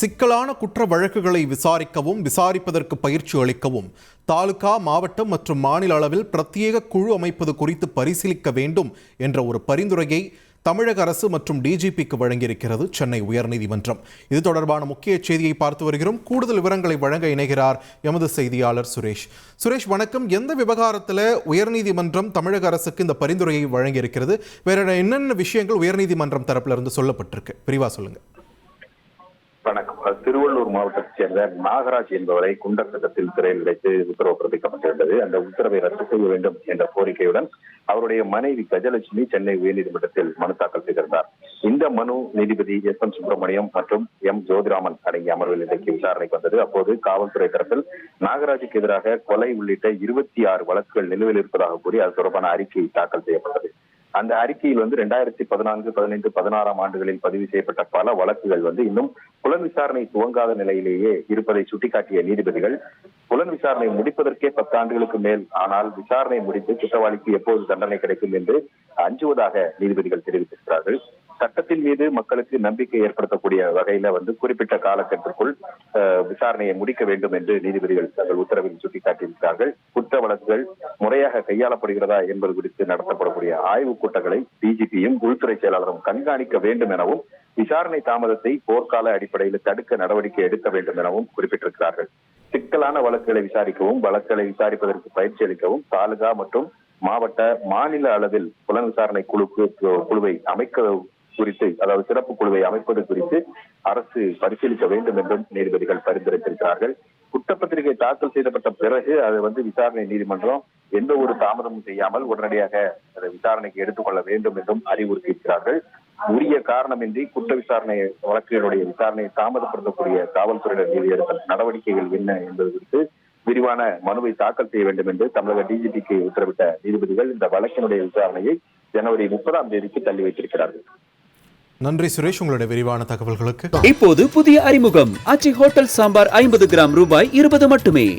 சிக்கலான குற்ற வழக்குகளை விசாரிக்கவும் விசாரிப்பதற்கு பயிற்சி அளிக்கவும் தாலுகா மாவட்டம் மற்றும் மாநில அளவில் பிரத்யேக குழு அமைப்பது குறித்து பரிசீலிக்க வேண்டும் என்ற ஒரு பரிந்துரையை தமிழக அரசு மற்றும் டிஜிபிக்கு வழங்கியிருக்கிறது சென்னை உயர்நீதிமன்றம். இது தொடர்பான முக்கிய செய்தியை பார்த்து வருகிறோம். கூடுதல் விவரங்களை வழங்க இணைகிறார் எமது செய்தியாளர் சுரேஷ். சுரேஷ் வணக்கம். எந்த விவகாரத்தில் உயர்நீதிமன்றம் தமிழக அரசுக்கு இந்த பரிந்துரையை வழங்கியிருக்கிறது? வேற என்னென்ன விஷயங்கள் உயர்நீதிமன்றம் தரப்பிலிருந்து சொல்லப்பட்டிருக்கு? விரிவாக சொல்லுங்கள் வணக்கம். திருவள்ளூர் மாவட்டத்தைச் சேர்ந்த நாகராஜ் என்பவரை குண்டர் சட்டத்தில் சிறையில் அடைத்து உத்தரவு பிறப்பிக்கப்பட்டிருந்தது. அந்த உத்தரவை ரத்து செய்ய வேண்டும் என்ற கோரிக்கையுடன் அவருடைய மனைவி கஜலட்சுமி சென்னை உயர்நீதிமன்றத்தில் மனு தாக்கல் செய்திருந்தார். இந்த மனு நீதிபதி எஸ் எம் சுப்பிரமணியம் மற்றும் எம் ஜோதிராமன் அடங்கிய அமர்வில் இன்றைக்கு விசாரணைக்கு வந்தது. அப்போது காவல்துறை தரப்பில் நாகராஜுக்கு எதிராக கொலை உள்ளிட்ட இருபத்தி ஆறு வழக்குகள் நிலுவையில் இருப்பதாக கூறி அது தொடர்பான அறிக்கை தாக்கல் செய்யப்பட்டது. அந்த அறிக்கையில் வந்து ரெண்டாயிரத்தி பதினான்கு பதினைந்து பதினாறாம் ஆண்டுகளில் பதிவு செய்யப்பட்ட பல வழக்குகள் வந்து இன்னும் புலன் விசாரணை துவங்காத நிலையிலேயே இருப்பதை சுட்டிக்காட்டிய நீதிபதிகள் புலன் விசாரணை முடிப்பதற்கே பத்து ஆண்டுகளுக்கு மேல் ஆனால் விசாரணை முடித்து குற்றவாளிக்கு எப்போது தண்டனை கிடைக்கும் என்று அஞ்சுவதாக நீதிபதிகள் தெரிவித்திருக்கிறார்கள். சட்டத்தின் மீது மக்களுக்கு நம்பிக்கை ஏற்படுத்தக்கூடிய வகையில வந்து குறிப்பிட்ட காலக்கட்டத்திற்குள் விசாரணையை முடிக்க வேண்டும் என்று நீதிபதிகள் தங்கள் உத்தரவில் சுட்டிக்காட்டியிருக்கிறார்கள். குற்ற வழக்குகள் முறையாக கையாளப்படுகிறதா என்பது குறித்து நடத்தப்படக்கூடிய ஆய்வுக் கூட்டங்களை டிஜிபியும் உள்துறை செயலாளரும் கண்காணிக்க வேண்டும் எனவும் விசாரணை தாமதத்தை போர்க்கால அடிப்படையில் தடுக்க நடவடிக்கை எடுக்க வேண்டும் எனவும் குறிப்பிட்டிருக்கிறார்கள். சிக்கலான வழக்குகளை விசாரிக்கவும் வழக்குகளை விசாரிப்பதற்கு பயிற்சி அளிக்கவும் தாலுகா மற்றும் மாவட்ட மாநில அளவில் புலன் விசாரணை குழுக்கு குழுவை அமைக்க குறித்து அதாவது சிறப்பு குழுவை அமைப்பது குறித்து அரசு பரிசீலிக்க வேண்டும் என்றும் நீதிபதிகள் பரிந்துரைத்திருக்கிறார்கள். குற்றப்பத்திரிகை தாக்கல் செய்யப்பட்ட பிறகு அது வந்து விசாரணை நீதிமன்றம் எந்த ஒரு தாமதமும் செய்யாமல் உடனடியாக அதை விசாரணைக்கு எடுத்துக்கொள்ள வேண்டும் என்றும் அறிவுறுத்தியிருக்கிறார்கள். உரிய காரணமின்றி குற்ற விசாரணை வழக்குகளுடைய விசாரணையை தாமதப்படுத்தக்கூடிய காவல்துறையினர் மீது எடுத்த நடவடிக்கைகள் என்ன என்பது குறித்து விரிவான மனுவை தாக்கல் செய்ய வேண்டும் என்று தமிழக டிஜிபிக்கு உத்தரவிட்ட நீதிபதிகள் இந்த வழக்கினுடைய விசாரணையை ஜனவரி முப்பதாம் தேதிக்கு தள்ளி வைத்திருக்கிறார்கள். நன்றி சுரேஷ் உங்களுடைய விரிவான தகவல்களுக்கு. இப்போது புதிய அறிமுகம். அச்சி ஹோட்டல் சாம்பார் ஐம்பது கிராம் ரூபாய் இருபது மட்டுமே.